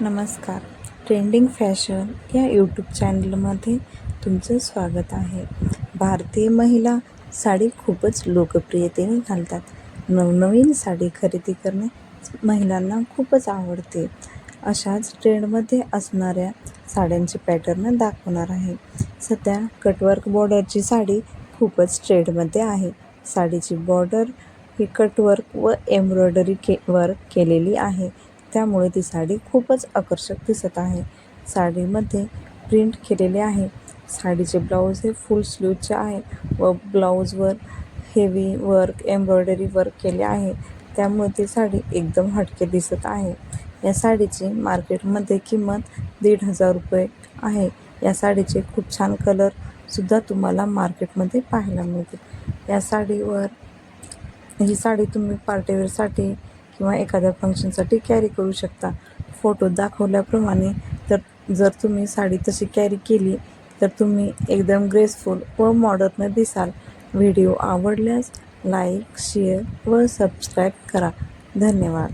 नमस्कार. Trending fashion या YouTube चॅनलमध्ये तुमचं स्वागत आहे. भारतीय महिला साडी खूपच लोकप्रियतेने घालतात. नवनवीन साडी खरेदी करणे महिलांना खूपच आवडते. अशाच ट्रेंडमध्ये असणाऱ्या साड्यांचे पॅटर्न दाखवणार आहे. सध्या कटवर्क बॉर्डरची साडी खूपच ट्रेंडमध्ये आहे. साडीची बॉर्डर ही कटवर्क व एम्ब्रॉयडरी के वर्क केलेली आहे. त्यामुळे ती साडी खूपच आकर्षक दिसत आहे. साडीमध्ये प्रिंट केलेले आहे. साडीचे ब्लाऊज हे फुल स्लीवचे आहे व ब्लाऊजवर हेवी वर्क एम्ब्रॉयडरी वर्क केले आहे. त्यामुळे ती साडी एकदम हटके दिसत आहे. या साडीची मार्केटमध्ये किंमत दीड हजार रुपये आहे. या साडीचे खूप छान कलरसुद्धा तुम्हाला मार्केटमध्ये पाहायला मिळतील. या साडीवर ही साडी तुम्ही पार्टीवेअरसाठी किंवा एखाद्या फंक्शनसाठी कॅरी करू शकता. फोटो दाखवल्याप्रमाणे तर जर तुम्ही साडी तशी कॅरी केली तर तुम्ही एकदम ग्रेसफुल व मॉडर्न दिसाल. व्हिडिओ आवडल्यास लाईक शेअर व सबस्क्राईब करा. धन्यवाद.